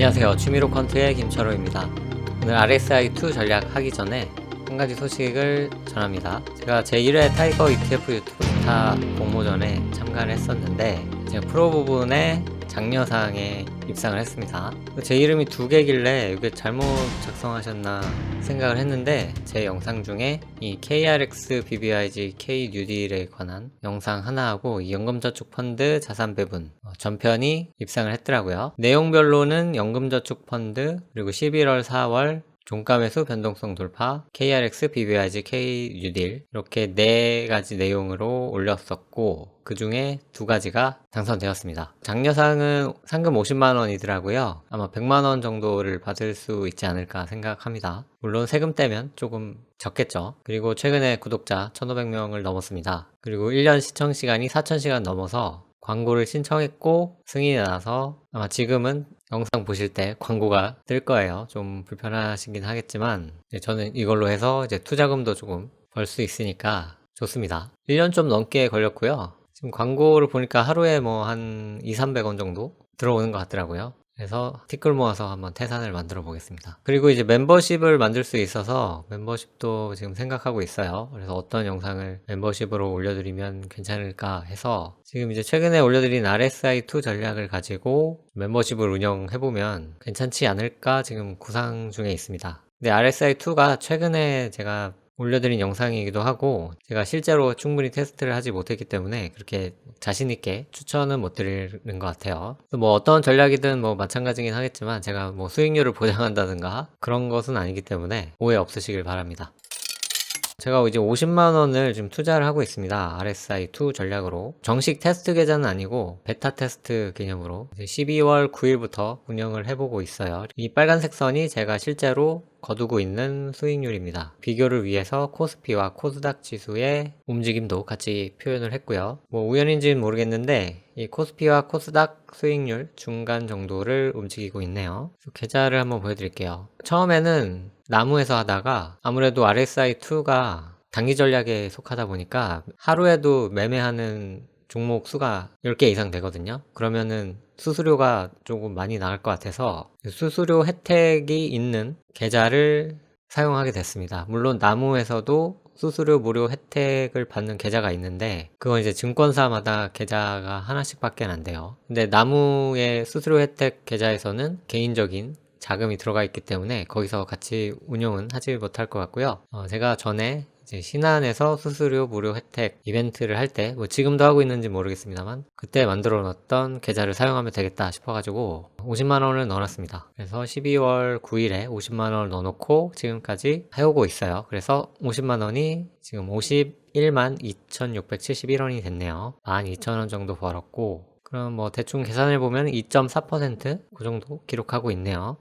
안녕하세요. 취미로 컨트의 김철호입니다. 오늘 RSI2 전략 하기 전에 한 가지 소식을 전합니다. 제가 제1회 타이거 ETF 유튜브 스타 공모전에 참가를 했었는데 제가 프로 부분에 장려상에 입상을 했습니다. 제 이름이 두 개길래 이게 잘못 작성하셨나 생각을 했는데 제 영상 중에 이 KRX BBIG K 뉴딜에 관한 영상 하나하고 이 연금저축 펀드 자산 배분 어, 전편이 입상을 했더라고요. 내용별로는 연금저축 펀드 그리고 11월 4월 종가 매수 변동성 돌파, KRX, BBIG, K 뉴딜 이렇게 네 가지 내용으로 올렸었고 그 중에 두 가지가 당선되었습니다. 장려상은 상금 50만 원이더라고요. 아마 100만 원 정도를 받을 수 있지 않을까 생각합니다. 물론 세금 떼면 조금 적겠죠. 그리고 최근에 구독자 1,500명을 넘었습니다. 그리고 1년 시청 시간이 4,000시간 넘어서 광고를 신청했고 승인이 나서 아마 지금은 영상 보실 때 광고가 뜰 거예요. 좀 불편하시긴 하겠지만 네, 저는 이걸로 해서 이제 투자금도 조금 벌 수 있으니까 좋습니다. 1년 좀 넘게 걸렸고요. 지금 광고를 보니까 하루에 뭐 한 2, 300원 정도 들어오는 것 같더라고요. 그래서 티끌 모아서 한번 태산을 만들어 보겠습니다. 그리고 이제 멤버십을 만들 수 있어서 멤버십도 지금 생각하고 있어요. 그래서 어떤 영상을 멤버십으로 올려드리면 괜찮을까 해서 지금 이제 최근에 올려드린 RSI2 전략을 가지고 멤버십을 운영해보면 괜찮지 않을까 지금 구상 중에 있습니다. 근데 RSI2가 최근에 제가 올려드린 영상이기도 하고 제가 실제로 충분히 테스트를 하지 못했기 때문에 그렇게 자신있게 추천은 못 드리는 것 같아요. 뭐 어떤 전략이든 뭐 마찬가지긴 하겠지만 제가 뭐 수익률을 보장한다든가 그런 것은 아니기 때문에 오해 없으시길 바랍니다. 제가 이제 50만 원을 지금 투자를 하고 있습니다. RSI2 전략으로. 정식 테스트 계좌는 아니고 베타 테스트 개념으로 12월 9일부터 운영을 해보고 있어요. 이 빨간색 선이 제가 실제로 거두고 있는 수익률입니다. 비교를 위해서 코스피와 코스닥 지수의 움직임도 같이 표현을 했고요. 뭐 우연인지는 모르겠는데 이 코스피와 코스닥 수익률 중간 정도를 움직이고 있네요. 계좌를 한번 보여드릴게요. 처음에는 나무에서 하다가 아무래도 RSI2가 단기 전략에 속하다 보니까 하루에도 매매하는 종목 수가 10개 이상 되거든요. 그러면은 수수료가 조금 많이 나갈 것 같아서 수수료 혜택이 있는 계좌를 사용하게 됐습니다. 물론 나무에서도 수수료 무료 혜택을 받는 계좌가 있는데 그건 이제 증권사마다 계좌가 하나씩 밖에 안 돼요. 근데 나무의 수수료 혜택 계좌에서는 개인적인 자금이 들어가 있기 때문에 거기서 같이 운영은 하지 못할 것 같고요. 어, 제가 전에 신한에서 수수료 무료 혜택 이벤트를 할 때, 뭐 지금도 하고 있는지 모르겠습니다만, 그때 만들어 놨던 계좌를 사용하면 되겠다 싶어가지고, 50만 원을 넣어놨습니다. 그래서 12월 9일에 50만 원을 넣어놓고 지금까지 해오고 있어요. 그래서 50만 원이 지금 51만 2,671원이 됐네요. 12,000원 정도 벌었고, 그럼 뭐 대충 계산해 보면 2.4%그 정도 기록하고 있네요.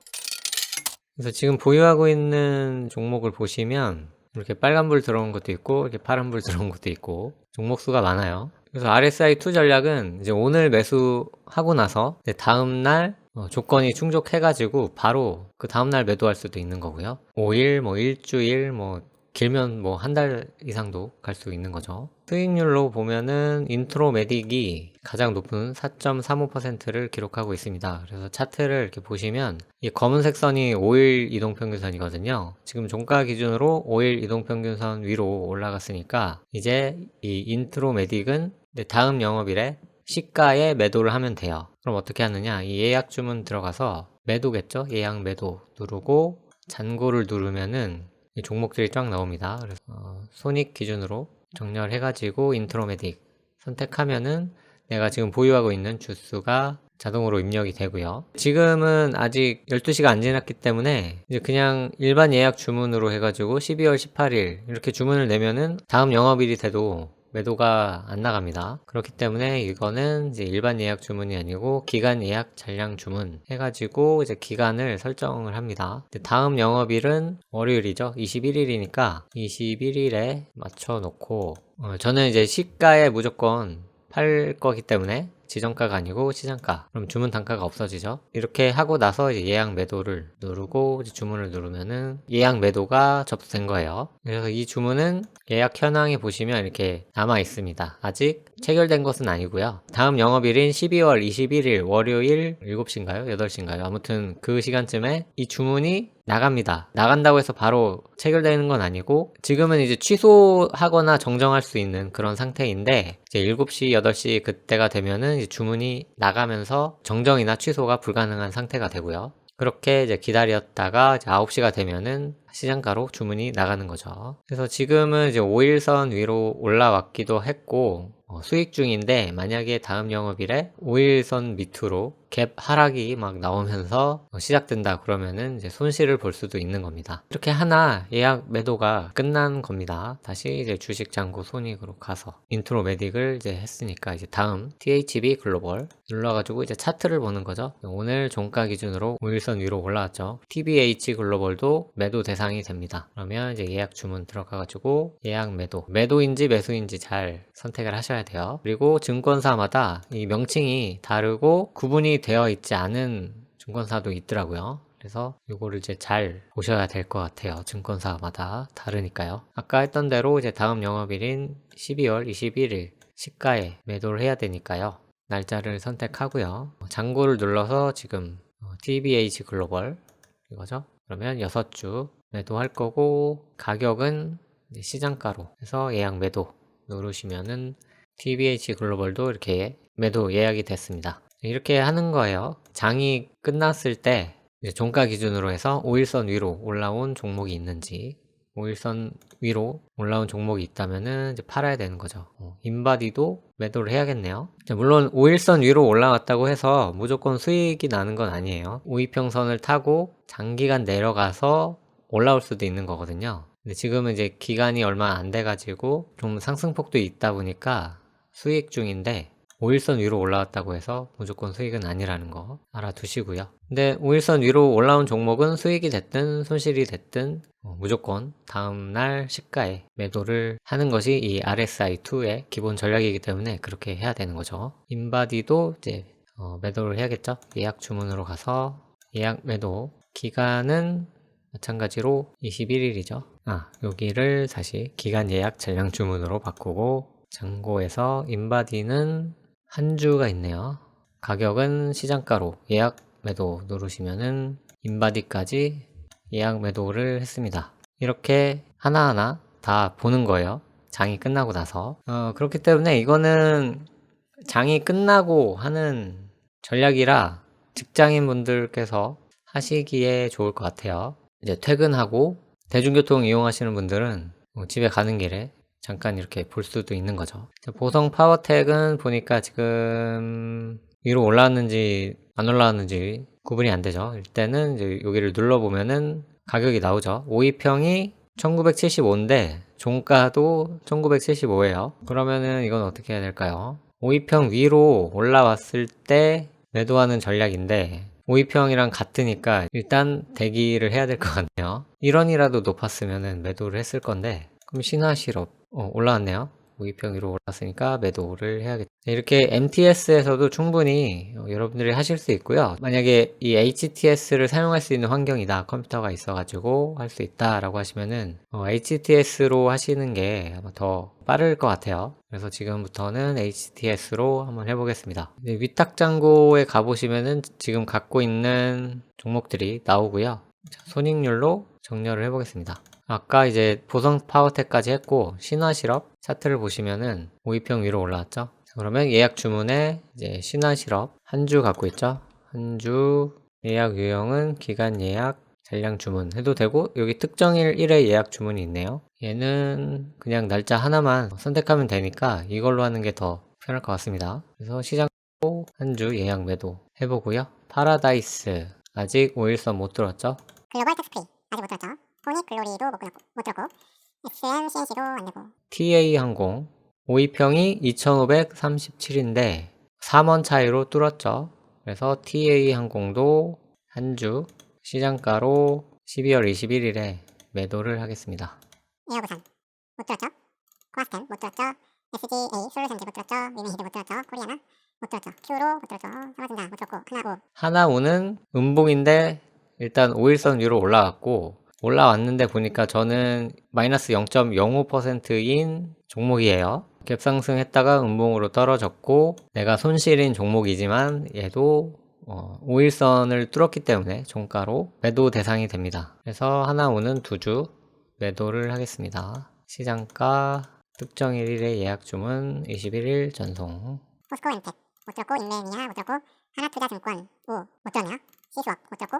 그래서 지금 보유하고 있는 종목을 보시면 이렇게 빨간불 들어온 것도 있고 이렇게 파란불 들어온 것도 있고 종목 수가 많아요. 그래서 RSI2 전략은 이제 오늘 매수하고 나서 다음날 어, 조건이 충족해가지고 바로 그 다음 날 매도할 수도 있는 거고요. 5일, 뭐 일주일, 뭐 길면 뭐 한 달 이상도 갈 수 있는 거죠. 수익률로 보면은 인트로 메딕이 가장 높은 4.35%를 기록하고 있습니다. 그래서 차트를 이렇게 보시면 이 검은색 선이 5일 이동평균선이거든요. 지금 종가 기준으로 5일 이동평균선 위로 올라갔으니까 이제 이 인트로 메딕은 다음 영업일에 시가에 매도를 하면 돼요. 그럼 어떻게 하느냐? 이 예약 주문 들어가서 매도겠죠? 예약 매도 누르고 잔고를 누르면은 이 종목들이 쫙 나옵니다. 그래서 어, 손익 기준으로 정렬해가지고 인트로메딕 선택하면은 내가 지금 보유하고 있는 주수가 자동으로 입력이 되고요. 지금은 아직 12시가 안 지났기 때문에 이제 그냥 일반 예약 주문으로 해가지고 12월 18일 이렇게 주문을 내면은 다음 영업일이 돼도 매도가 안 나갑니다. 그렇기 때문에 이거는 이제 일반 예약 주문이 아니고 기간 예약 잔량 주문 해가지고 이제 기간을 설정을 합니다. 다음 영업일은 월요일이죠. 21일이니까 21일에 맞춰 놓고 어, 저는 이제 시가에 무조건 팔 거기 때문에 지정가가 아니고 시장가. 그럼 주문 단가가 없어지죠. 이렇게 하고 나서 이제 예약 매도를 누르고 주문을 누르면은 예약 매도가 접수된 거예요. 그래서 이 주문은 예약 현황에 보시면 이렇게 남아 있습니다. 아직 체결된 것은 아니고요. 다음 영업일인 12월 21일 월요일 7시인가요? 8시인가요? 아무튼 그 시간쯤에 이 주문이 나갑니다. 나간다고 해서 바로 체결되는 건 아니고 지금은 이제 취소하거나 정정할 수 있는 그런 상태인데 이제 7시, 8시 그때가 되면은 주문이 나가면서 정정이나 취소가 불가능한 상태가 되고요. 그렇게 이제 기다렸다가 이제 9시가 되면은 시장가로 주문이 나가는 거죠. 그래서 지금은 이제 5일선 위로 올라왔기도 했고 어, 수익 중인데 만약에 다음 영업일에 5일선 밑으로 갭 하락이 막 나오면서 어, 시작된다 그러면은 이제 손실을 볼 수도 있는 겁니다. 이렇게 하나 예약 매도가 끝난 겁니다. 다시 이제 주식 잔고 손익으로 가서 인트로 매딕을 이제 했으니까 이제 다음 THB 글로벌 눌러가지고 이제 차트를 보는 거죠. 오늘 종가 기준으로 5일선 위로 올라왔죠. TBH 글로벌도 매도 대상이 됩니다. 그러면 이제 예약 주문 들어가가지고 예약 매도 매도인지 매수인지 잘 선택을 하셔야 돼요. 그리고 증권사마다 이 명칭이 다르고 구분이 되어 있지 않은 증권사도 있더라고요. 그래서 이거를 이제 잘 보셔야 될 것 같아요. 증권사마다 다르니까요. 아까 했던 대로 이제 다음 영업일인 12월 21일 시가에 매도를 해야 되니까요. 날짜를 선택하고요. 잔고를 눌러서 지금 어, TBH 글로벌 이거죠. 그러면 6주 매도할 거고 가격은 시장가로 해서 예약 매도 누르시면은 TBH 글로벌도 이렇게 매도 예약이 됐습니다. 이렇게 하는 거예요. 장이 끝났을 때 종가 기준으로 해서 5일선 위로 올라온 종목이 있는지 5일선 위로 올라온 종목이 있다면은 이제 팔아야 되는 거죠. 어, 인바디도 매도를 해야겠네요. 자, 물론 5일선 위로 올라왔다고 해서 무조건 수익이 나는 건 아니에요. 5이평선을 타고 장기간 내려가서 올라올 수도 있는 거거든요. 근데 지금은 이제 기간이 얼마 안 돼가지고 좀 상승폭도 있다 보니까 수익 중인데 5일선 위로 올라왔다고 해서 무조건 수익은 아니라는 거 알아두시고요. 근데 5일선 위로 올라온 종목은 수익이 됐든 손실이 됐든 어, 무조건 다음날 시가에 매도를 하는 것이 이 RSI2의 기본 전략이기 때문에 그렇게 해야 되는 거죠. 인바디도 이제 어, 매도를 해야겠죠. 예약 주문으로 가서 예약 매도 기간은 마찬가지로 21일이죠. 아, 여기를 다시 기간 예약 전량 주문으로 바꾸고 잔고에서 인바디는 한 주가 있네요. 가격은 시장가로 예약 매도 누르시면은 인바디까지 예약 매도를 했습니다. 이렇게 하나하나 다 보는 거예요. 장이 끝나고 나서. 어, 그렇기 때문에 이거는 장이 끝나고 하는 전략이라 직장인 분들께서 하시기에 좋을 것 같아요. 이제 퇴근하고 대중교통 이용하시는 분들은 뭐 집에 가는 길에 잠깐 이렇게 볼 수도 있는 거죠. 보성 파워텍은 보니까 지금 위로 올라왔는지 안 올라왔는지 구분이 안 되죠. 일단은 이제 여기를 눌러보면은 가격이 나오죠. 5위평이 1975인데 종가도 1975예요. 그러면은 이건 어떻게 해야 될까요? 5위평 위로 올라왔을 때 매도하는 전략인데 5위평이랑 같으니까 일단 대기를 해야 될 것 같네요. 1원이라도 높았으면 매도를 했을 건데 그럼 신화실업 어, 올라왔네요. 5위평 위로 올랐으니까 매도를 해야겠다. 이렇게 MTS에서도 충분히 어, 여러분들이 하실 수 있고요. 만약에 이 HTS를 사용할 수 있는 환경이다. 컴퓨터가 있어가지고 할 수 있다라고 하시면은 어, HTS로 하시는 게 아마 더 빠를 것 같아요. 그래서 지금부터는 HTS로 한번 해보겠습니다. 위탁 잔고에 가보시면은 지금 갖고 있는 종목들이 나오고요. 자, 손익률로 정렬을 해보겠습니다. 아까 이제 보성 파워텍까지 했고 신화 실업 차트를 보시면은 5위평 위로 올라왔죠. 자, 그러면 예약 주문에 이제 신화 실업 한주 갖고 있죠. 한 주 예약 유형은 기간 예약 잔량 주문 해도 되고 여기 특정일 1회 예약 주문이 있네요. 얘는 그냥 날짜 하나만 선택하면 되니까 이걸로 하는 게 더 편할 것 같습니다. 그래서 시장 한 주 예약 매도 해보고요. 파라다이스 아직 5일선 못 들었죠? 글로벌 텍스프리 아직 못 들었죠. 포닉 글로리도 못, 들었고, 못 들었고 XM CNC도 안 되고 TA 항공 5위평이 2537인데 3원 차이로 뚫었죠. 그래서 TA 항공도 한 주 시장가로 12월 21일에 매도를 하겠습니다. 에어부산 못 들었죠. 코아스템 못 들었죠. SGA 솔루션즈 못 들었죠. 유명히도 못 들었죠. 코리아나 못 들었죠. Q로 못 들었죠. 사라진다 못 들었고 하나 오 하나우는 음봉인데 일단 5일선 위로 올라갔고 올라왔는데 보니까 저는 마이너스 0.05%인 종목이에요. 갭상승했다가 음봉으로 떨어졌고 내가 손실인 종목이지만 얘도 어, 5일선을 뚫었기 때문에 종가로 매도 대상이 됩니다. 그래서 하나우는 두 주 매도를 하겠습니다. 시장가 특정 일일의 예약 주문 21일 전송 포스코 엠텍 못 들었고 인메미아 못 들었고 하나투자증권 우못 들었네요. 시수업 못 들었고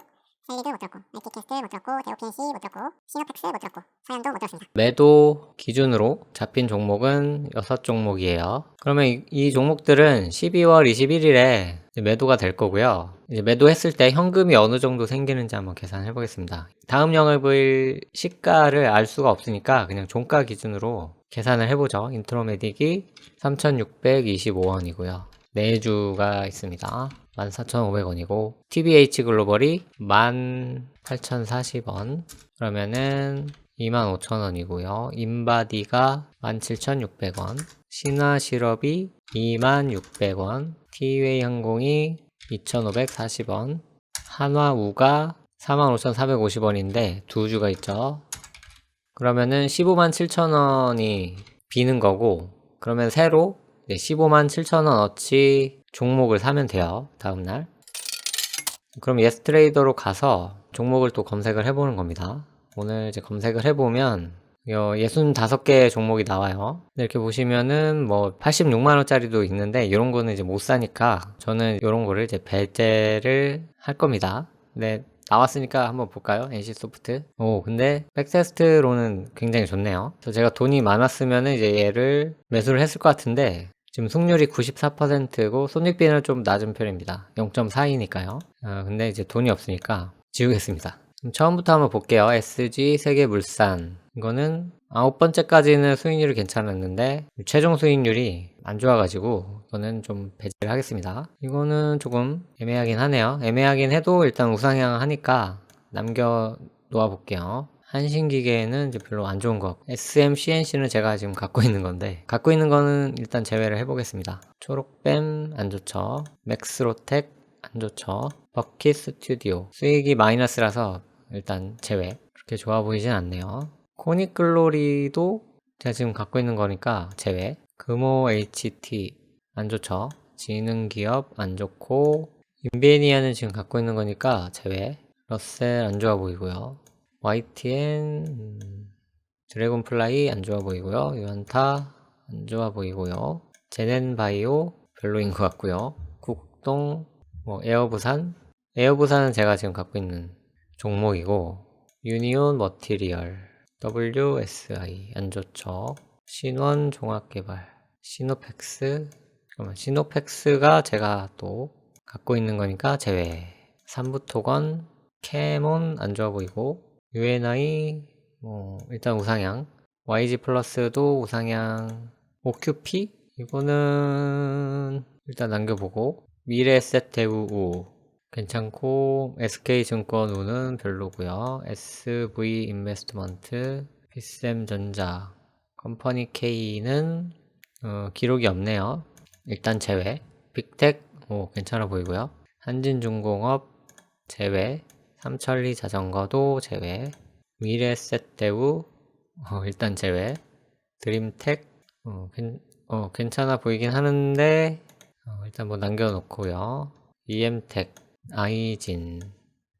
셀리드 못 들었고 에티캐스트 못 들었고 데오켄시 못 들었고 시노펙스 못 들었고 서현도 못 들었습니다. 매도 기준으로 잡힌 종목은 6종목이에요. 그러면 이, 이 종목들은 12월 21일에 매도가 될 거고요. 이제 매도했을 때 현금이 어느 정도 생기는지 한번 계산해 보겠습니다. 다음 영업일 시가를 알 수가 없으니까 그냥 종가 기준으로 계산을 해보죠. 인트로메딕이 3,625원이고요. 네 주가 있습니다. 14,500원이고 TBH 글로벌이 18,040원 그러면은 25,000원이고요. 인바디가 17,600원 신화 실업이 26,600원 티웨이 항공이 2,540원 한화우가 45,450원인데 두 주가 있죠. 그러면은 15만 7천원이 비는 거고 그러면 새로 이제 15만 7천원어치 종목을 사면 돼요 다음날 그럼 예스트레이더로 가서 종목을 또 검색을 해보는 겁니다 오늘 이제 검색을 해보면 65개 종목이 나와요 이렇게 보시면은 뭐 86만원짜리도 있는데 이런 거는 이제 못 사니까 저는 이런 거를 이제 배제를 할 겁니다 네 나왔으니까 한번 볼까요? NC소프트. 오, 근데 백테스트로는 굉장히 좋네요. 그래서 제가 돈이 많았으면 이제 얘를 매수를 했을 것 같은데 지금 승률이 94%고 손익비는 좀 낮은 편입니다. 0.42니까요. 아, 근데 이제 돈이 없으니까 지우겠습니다. 처음부터 한번 볼게요. SG 세계물산. 이거는 아홉 번째까지는 수익률이 괜찮았는데 최종 수익률이 안 좋아가지고 이거는 좀 배제를 하겠습니다. 이거는 조금 애매하긴 하네요. 애매하긴 해도 일단 우상향 하니까 남겨 놓아 볼게요. 한신기계는 이제 별로 안 좋은 거. SMCNC는 제가 지금 갖고 있는 건데 갖고 있는 거는 일단 제외를 해보겠습니다. 초록뱀 안 좋죠. 맥스로텍 안 좋죠. 버킷 스튜디오 수익이 마이너스라서 일단 제외. 그렇게 좋아 보이진 않네요. 코닉글로리도 제가 지금 갖고 있는 거니까 제외. 금호 HT 안 좋죠. 지능기업 안 좋고 인베니아는 지금 갖고 있는 거니까 제외. 러셀 안 좋아 보이고요. YTN 음, 드래곤플라이 안 좋아 보이고요. 유한타 안 좋아 보이고요. 제넨바이오 별로인 것 같고요. 국동 뭐 에어부산 에어부산은 제가 지금 갖고 있는 종목이고 유니온 머티리얼 WSI 안 좋죠. 신원 종합개발 시노펙스 잠깐만 시노펙스가 제가 또 갖고 있는 거니까 제외 삼부토건 캐몬 안 좋아 보이고 UNI 뭐 일단 우상향. YG 플러스도 우상향. OQP 이거는 일단 남겨보고. 미래에셋 대우 우. 괜찮고. SK증권 우는 별로고요. SV 인베스트먼트 피셈전자. 컴퍼니 K는 어, 기록이 없네요. 일단 제외. 빅텍? 오 괜찮아 보이고요. 한진중공업 제외 삼천리 자전거도 제외 미래셋 대우 어, 일단 제외 드림텍 어, 괜, 어, 괜찮아 보이긴 하는데 어, 일단 뭐 남겨놓고요. EM텍 아이진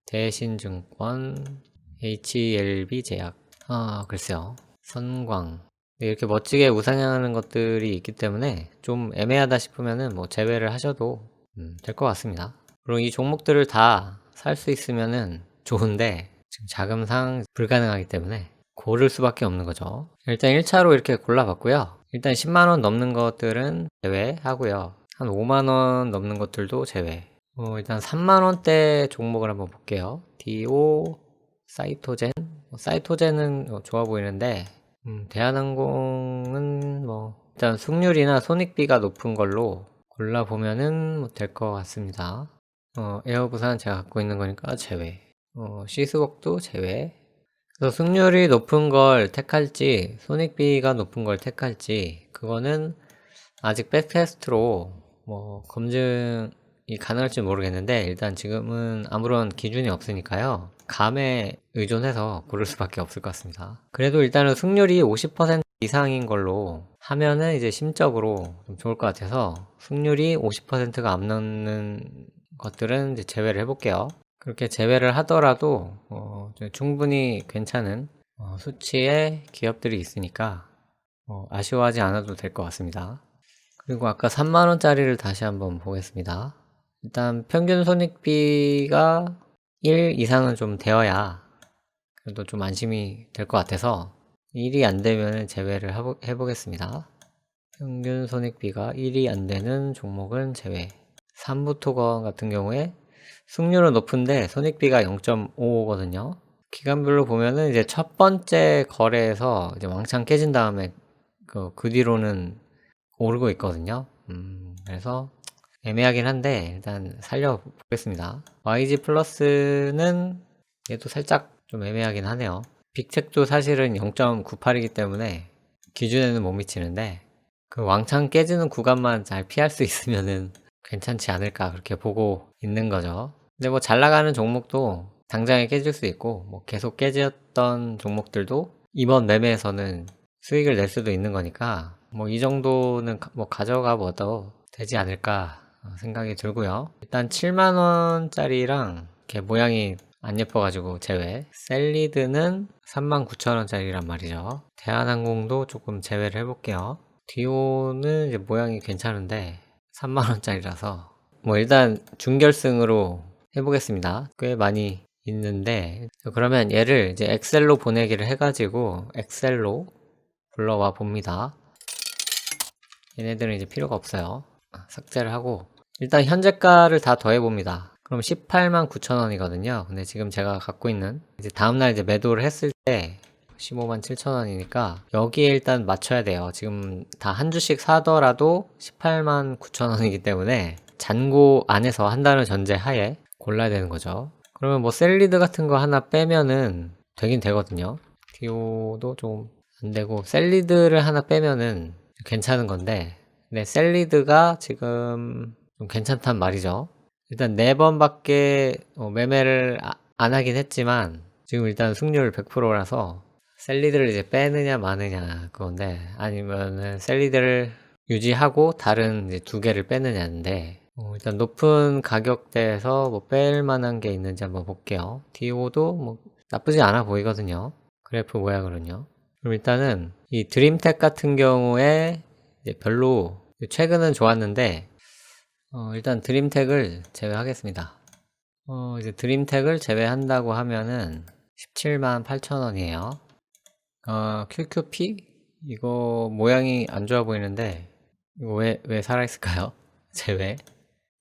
대신증권 HLB 제약. 아 글쎄요. 선광. 네, 이렇게 멋지게 우상향하는 것들이 있기 때문에 좀 애매하다 싶으면은 뭐 제외를 하셔도 음, 될것 같습니다. 그리고 이 종목들을 다 살 수 있으면은 좋은데 지금 자금상 불가능하기 때문에 고를 수밖에 없는 거죠. 일단 1차로 이렇게 골라봤고요. 일단 10만원 넘는 것들은 제외하고요. 한 5만원 넘는 것들도 제외. 어, 일단 3만원대 종목을 한번 볼게요. DO 사이토젠. 어, 사이토젠은 어, 좋아 보이는데 음, 대한항공은 뭐 일단 승률이나 손익비가 높은 걸로 골라보면은 뭐 될것 같습니다 어, 에어부산 제가 갖고 있는 거니까 제외 어, 시스곡도 제외 그래서 승률이 높은 걸 택할지 손익비가 높은 걸 택할지 그거는 아직 백테스트로 뭐 검증이 가능할지 모르겠는데 일단 지금은 아무런 기준이 없으니까요. 감에 의존해서 고를 수밖에 없을 것 같습니다. 그래도 일단은 승률이 50% 이상인 걸로 하면은 이제 심적으로 좀 좋을 것 같아서 승률이 50%가 안 넘는 것들은 이제 제외를 해볼게요. 그렇게 제외를 하더라도 어, 좀 충분히 괜찮은 어, 수치의 기업들이 있으니까 어, 아쉬워하지 않아도 될 것 같습니다. 그리고 아까 3만원짜리를 다시 한번 보겠습니다. 일단 평균 손익비가 1 이상은 좀 되어야 그래도 좀 안심이 될 것 같아서 1이 안 되면 제외를 해보, 해보겠습니다. 평균 손익비가 1이 안 되는 종목은 제외. 삼부토건 같은 경우에 승률은 높은데 손익비가 0.55거든요. 기간별로 보면은 이제 첫 번째 거래에서 이제 왕창 깨진 다음에 그, 그 뒤로는 오르고 있거든요. 음, 그래서 애매하긴 한데 일단 살려보겠습니다. YG 플러스는 얘도 살짝 좀 애매하긴 하네요. 빅텍도 사실은 0.98이기 때문에 기준에는 못 미치는데 그 왕창 깨지는 구간만 잘 피할 수 있으면은 괜찮지 않을까 그렇게 보고 있는 거죠. 근데 뭐 잘 나가는 종목도 당장에 깨질 수 있고 뭐 계속 깨졌던 종목들도 이번 매매에서는 수익을 낼 수도 있는 거니까 뭐 이 정도는 가- 뭐 가져가 봐도 되지 않을까 생각이 들고요. 일단 7만 원짜리랑 이렇게 모양이 안 예뻐가지고 제외. 셀리드는 3만 9천 원짜리란 말이죠. 대한항공도 조금 제외를 해볼게요. 디오는 이제 모양이 괜찮은데 3만 원짜리라서 뭐 일단 준결승으로 해보겠습니다. 꽤 많이 있는데 그러면 얘를 이제 엑셀로 보내기를 해가지고 엑셀로 불러와 봅니다. 얘네들은 이제 필요가 없어요. 아, 삭제를 하고 일단 현재가를 다 더해봅니다. 그럼 18만 9천 원이거든요. 근데 지금 제가 갖고 있는 이제 다음날 이제 매도를 했을 때 15만 7천 원이니까 여기에 일단 맞춰야 돼요. 지금 다 한 주씩 사더라도 18만 9천 원이기 때문에 잔고 안에서 한다는 전제 하에 골라야 되는 거죠. 그러면 뭐 셀리드 같은 거 하나 빼면은 되긴 되거든요. 디오도 좀 안 되고 셀리드를 하나 빼면은 괜찮은 건데 근데 셀리드가 지금 좀 괜찮단 말이죠. 일단 네 번밖에 어, 매매를 아- 안 하긴 했지만 지금 일단 승률 100%라서 셀리드를 이제 빼느냐 마느냐 그건데 아니면은 셀리드를 유지하고 다른 이제 두 개를 빼느냐인데 어, 일단 높은 가격대에서 뭐 뺄 만한 게 있는지 한번 볼게요. 디오도 뭐 나쁘지 않아 보이거든요. 그래프 모양으로는요. 그럼 일단은 이 드림텍 같은 경우에 별로 최근은 좋았는데 어, 일단 드림텍을 제외하겠습니다. 어, 이제 드림텍을 제외한다고 하면은 17만 8천 원이에요. 어, QQP 이거 모양이 안 좋아 보이는데 이거 왜, 왜 살아있을까요? 제외.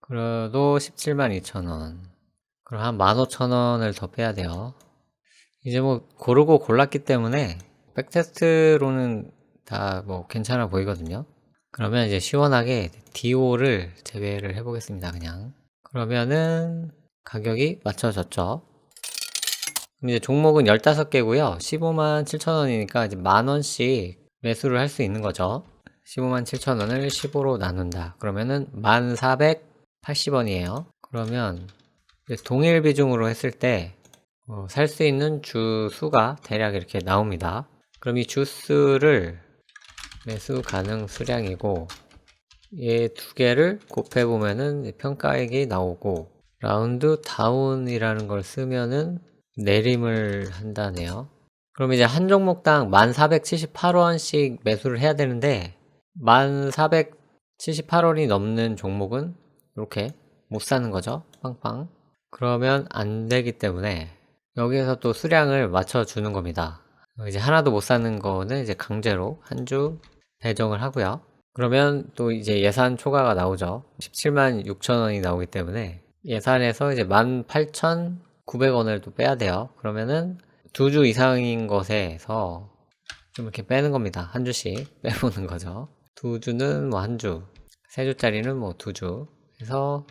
그래도 17만 2천 원. 그럼 한 15,000원을 더 빼야 돼요. 이제 뭐 고르고 골랐기 때문에 백테스트로는 다 뭐 괜찮아 보이거든요. 그러면 이제 시원하게 디오를 제외를 해보겠습니다. 그냥. 그러면은 가격이 맞춰졌죠. 이제 종목은 15개고요. 15만 7천원이니까 이제 만원씩 매수를 할 수 있는 거죠. 15만 7천원을 15로 나눈다. 그러면은 1480원이에요. 그러면 동일 비중으로 했을 때 어, 살수 있는 주 수가 대략 이렇게 나옵니다. 그럼 이 주수를 매수 가능 수량이고 얘 두 개를 곱해 보면은 평가액이 나오고 라운드 다운이라는 걸 쓰면은 내림을 한다네요. 그럼 이제 한 종목당 1478원씩 매수를 해야 되는데 1478원이 넘는 종목은 이렇게 못 사는 거죠. 빵빵. 그러면 안 되기 때문에 여기에서 또 수량을 맞춰 주는 겁니다. 이제 하나도 못 사는 거는 이제 강제로 한 주 배정을 하고요. 그러면 또 이제 예산 초과가 나오죠. 17만 6천 원이 나오기 때문에 예산에서 이제 18,900원을 또 빼야 돼요. 그러면은 두 주 이상인 것에서 좀 이렇게 빼는 겁니다. 한 주씩 빼보는 거죠. 두 주는 뭐 한 주, 세 주짜리는 뭐 두 주. 해서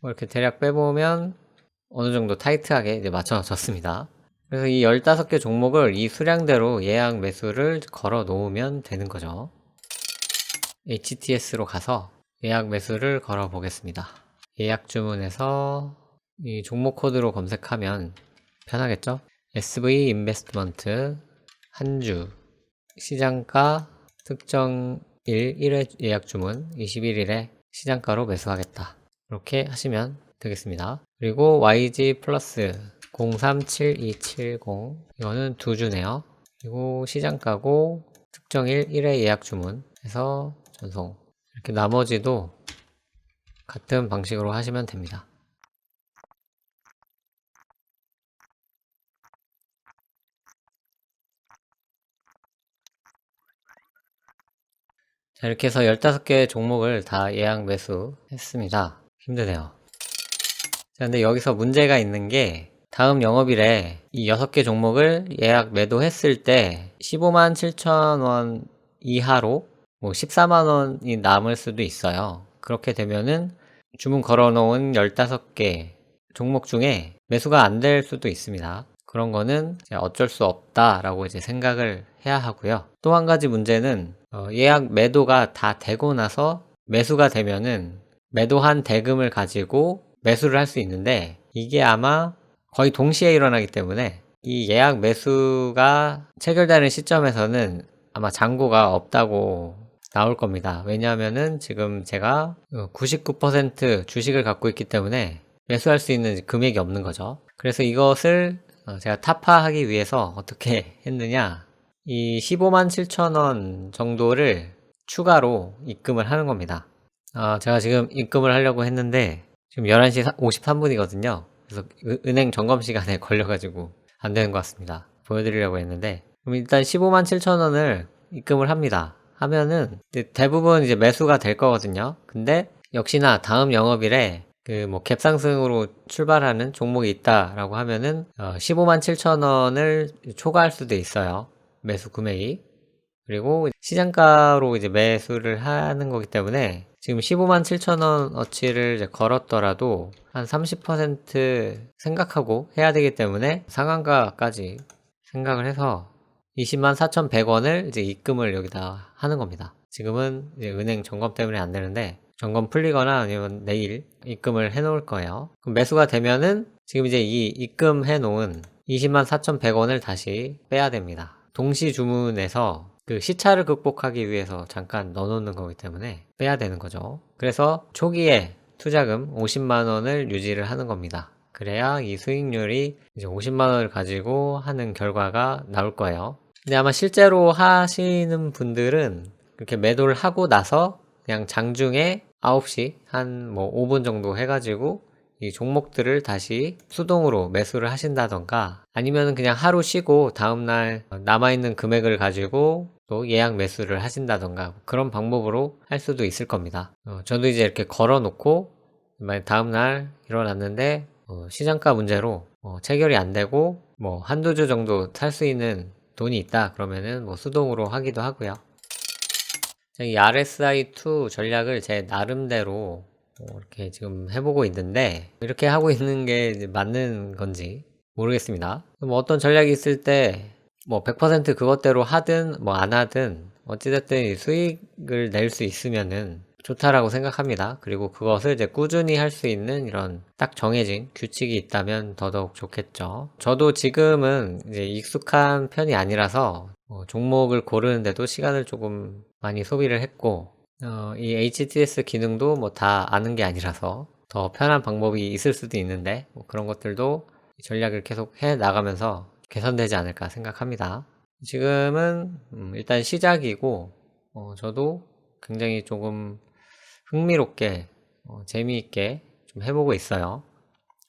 뭐 이렇게 대략 빼보면 어느 정도 타이트하게 이제 맞춰졌습니다. 그래서 이 15개 종목을 이 수량대로 예약 매수를 걸어 놓으면 되는 거죠. HTS로 가서 예약 매수를 걸어 보겠습니다. 예약 주문에서 이 종목 코드로 검색하면 편하겠죠? SV 인베스트먼트 한 주 시장가 특정 일 1회 예약 주문 21일에 시장가로 매수하겠다. 이렇게 하시면 되겠습니다. 그리고 YG 플러스 037270 이거는 두 주네요. 그리고 시장가고 특정일 1회 예약 주문 해서 전송 이렇게 나머지도 같은 방식으로 하시면 됩니다. 자, 이렇게 해서 15개의 종목을 다 예약 매수 했습니다. 힘드네요. 자, 근데 여기서 문제가 있는 게 다음 영업일에 이 6개 종목을 예약 매도했을 때 15만 7천 원 이하로 뭐 14만 원이 남을 수도 있어요. 그렇게 되면은 주문 걸어 놓은 15개 종목 중에 매수가 안 될 수도 있습니다. 그런 거는 어쩔 수 없다라고 이제 생각을 해야 하고요. 또 한 가지 문제는 어, 예약 매도가 다 되고 나서 매수가 되면은 매도한 대금을 가지고 매수를 할 수 있는데 이게 아마 거의 동시에 일어나기 때문에 이 예약 매수가 체결되는 시점에서는 아마 잔고가 없다고 나올 겁니다. 왜냐하면은 지금 제가 99% 주식을 갖고 있기 때문에 매수할 수 있는 금액이 없는 거죠. 그래서 이것을 어, 제가 타파하기 위해서 어떻게 했느냐. 이 15만 7천 원 정도를 추가로 입금을 하는 겁니다. 아, 제가 지금 입금을 하려고 했는데 지금 11시 53분이거든요. 그래서 은- 은행 점검 시간에 걸려가지고 안 되는 것 같습니다. 보여드리려고 했는데 그럼 일단 15만 7천 원을 입금을 합니다. 하면은 대부분 이제 매수가 될 거거든요. 근데 역시나 다음 영업일에 그 뭐 갭상승으로 출발하는 종목이 있다라고 하면은 어 15만 7천 원을 초과할 수도 있어요. 매수 금액이. 그리고 시장가로 이제 매수를 하는 거기 때문에 지금 15만 7천 원 어치를 이제 걸었더라도 한 30% 생각하고 해야 되기 때문에 상한가까지 생각을 해서 20만 4,100원을 이제 입금을 여기다 하는 겁니다. 지금은 이제 은행 점검 때문에 안 되는데 점검 풀리거나 아니면 내일 입금을 해 놓을 거예요. 그럼 매수가 되면은 지금 이제 이 입금해 놓은 20만 4,100원을 다시 빼야 됩니다. 동시 주문에서 그 시차를 극복하기 위해서 잠깐 넣어 놓는 거기 때문에 빼야 되는 거죠. 그래서 초기에 투자금 50만 원을 유지를 하는 겁니다. 그래야 이 수익률이 이제 50만 원을 가지고 하는 결과가 나올 거예요. 근데 아마 실제로 하시는 분들은 그렇게 매도를 하고 나서 그냥 장중에 9시 한 뭐 5분 정도 해가지고 이 종목들을 다시 수동으로 매수를 하신다던가 아니면 그냥 하루 쉬고 다음날 남아있는 금액을 가지고 또 예약 매수를 하신다던가 그런 방법으로 할 수도 있을 겁니다. 어, 저도 이제 이렇게 걸어 놓고 만약 다음날 일어났는데 어, 시장가 문제로 어, 체결이 안 되고 뭐 한두 주 정도 살수 있는 돈이 있다 그러면은 뭐 수동으로 하기도 하고요. 이 RSI2 전략을 제 나름대로 어, 이렇게 지금 해보고 있는데 이렇게 하고 있는 게 맞는 건지 모르겠습니다. 뭐 어떤 전략이 있을 때 뭐 100% 그것대로 하든 뭐 안 하든 어찌됐든 이 수익을 낼 수 있으면은 좋다라고 생각합니다. 그리고 그것을 이제 꾸준히 할 수 있는 이런 딱 정해진 규칙이 있다면 더더욱 좋겠죠. 저도 지금은 이제 익숙한 편이 아니라서 어, 종목을 고르는데도 시간을 조금 많이 소비를 했고 어, 이 HTS 기능도 뭐 다 아는 게 아니라서 더 편한 방법이 있을 수도 있는데 뭐 그런 것들도 전략을 계속 해 나가면서 개선되지 않을까 생각합니다. 지금은 음, 일단 시작이고 어, 저도 굉장히 조금 흥미롭게 어, 재미있게 좀 해보고 있어요.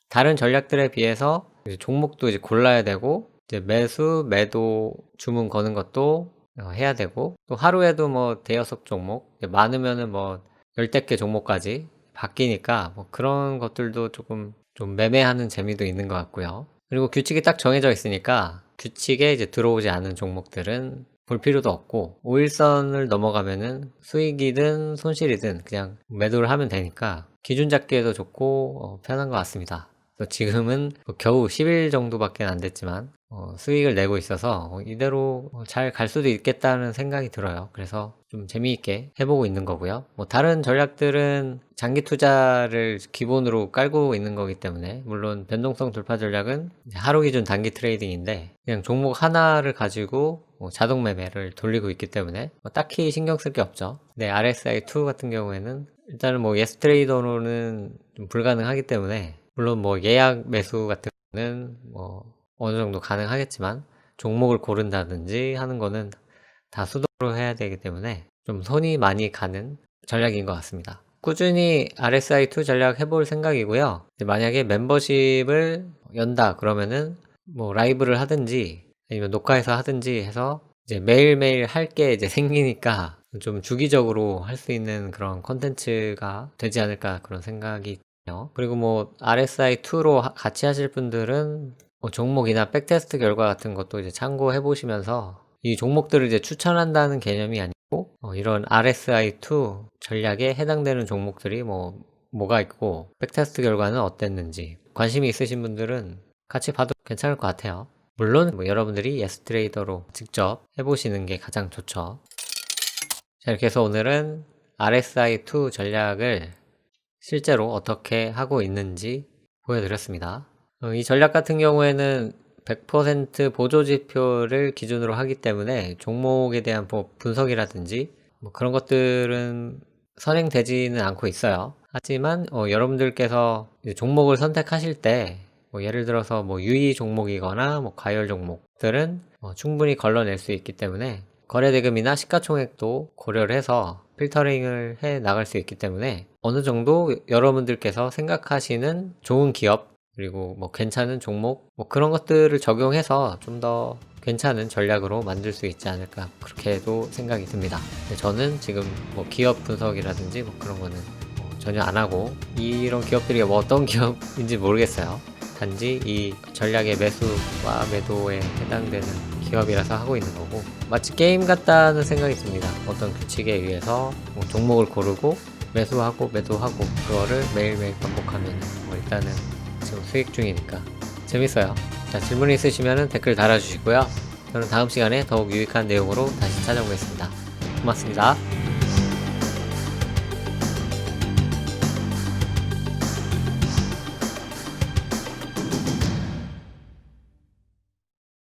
다른 전략들에 비해서 이제 종목도 이제 골라야 되고 이제 매수, 매도 주문 거는 것도 어, 해야 되고 또 하루에도 뭐 대여섯 종목 많으면은 뭐 열댓 개 종목까지 바뀌니까 뭐 그런 것들도 조금 좀 매매하는 재미도 있는 것 같고요. 그리고 규칙이 딱 정해져 있으니까 규칙에 이제 들어오지 않은 종목들은 볼 필요도 없고 5일선을 넘어가면은 수익이든 손실이든 그냥 매도를 하면 되니까 기준 잡기에도 좋고 어, 편한 것 같습니다. 지금은 뭐 겨우 10일 정도밖에 안 됐지만 어, 수익을 내고 있어서 어, 이대로 잘 갈 수도 있겠다는 생각이 들어요. 그래서 좀 재미있게 해보고 있는 거고요. 뭐 다른 전략들은 장기 투자를 기본으로 깔고 있는 거기 때문에 물론 변동성 돌파 전략은 하루 기준 단기 트레이딩인데 그냥 종목 하나를 가지고 뭐 자동 매매를 돌리고 있기 때문에 뭐 딱히 신경 쓸 게 없죠. 네, RSI2 같은 경우에는 일단은 뭐 예스 트레이더로는 좀 불가능하기 때문에 물론 뭐 예약 매수 같은 거는 뭐 어느 정도 가능하겠지만 종목을 고른다든지 하는 거는 다 수동으로 해야 되기 때문에 좀 손이 많이 가는 전략인 것 같습니다. 꾸준히 RSI2 전략 해볼 생각이고요. 만약에 멤버십을 연다 그러면은 뭐 라이브를 하든지 아니면 녹화해서 하든지 해서 이제 매일매일 할 게 이제 생기니까 좀 주기적으로 할 수 있는 그런 컨텐츠가 되지 않을까 그런 생각이 요 그리고 뭐 RSI2로 같이 하실 분들은 뭐 종목이나 백테스트 결과 같은 것도 이제 참고해 보시면서 이 종목들을 이제 추천한다는 개념이 아니고 어, 이런 RSI2 전략에 해당되는 종목들이 뭐 뭐가 있고 백테스트 결과는 어땠는지 관심이 있으신 분들은 같이 봐도 괜찮을 것 같아요. 물론 뭐 여러분들이 예스트레이더로 직접 해보시는 게 가장 좋죠. 자 이렇게 해서 오늘은 RSI2 전략을 실제로 어떻게 하고 있는지 보여드렸습니다. 어, 이 전략 같은 경우에는 100% 보조 지표를 기준으로 하기 때문에 종목에 대한 뭐 분석이라든지 뭐 그런 것들은 선행되지는 않고 있어요. 하지만 어, 여러분들께서 종목을 선택하실 때 뭐 예를 들어서 뭐 유의 종목이거나 뭐 과열 종목들은 어, 충분히 걸러낼 수 있기 때문에 거래 대금이나 시가총액도 고려를 해서 필터링을 해 나갈 수 있기 때문에 어느 정도 여러분들께서 생각하시는 좋은 기업 그리고 뭐 괜찮은 종목 뭐 그런 것들을 적용해서 좀 더 괜찮은 전략으로 만들 수 있지 않을까 그렇게도 생각이 듭니다. 저는 지금 뭐 기업 분석이라든지 뭐 그런 거는 뭐 전혀 안 하고 이런 기업들이 뭐 어떤 기업인지 모르겠어요. 단지 이 전략의 매수와 매도에 해당되는 기업이라서 하고 있는 거고 마치 게임 같다는 생각이 듭니다. 어떤 규칙에 의해서 뭐 종목을 고르고 매수하고 매도하고 그거를 매일매일 반복하면 뭐 일단은 수익 중이니까 재밌어요. 자 질문 있으시면 댓글 달아주시고요. 저는 다음 시간에 더욱 유익한 내용으로 다시 찾아오겠습니다. 고맙습니다.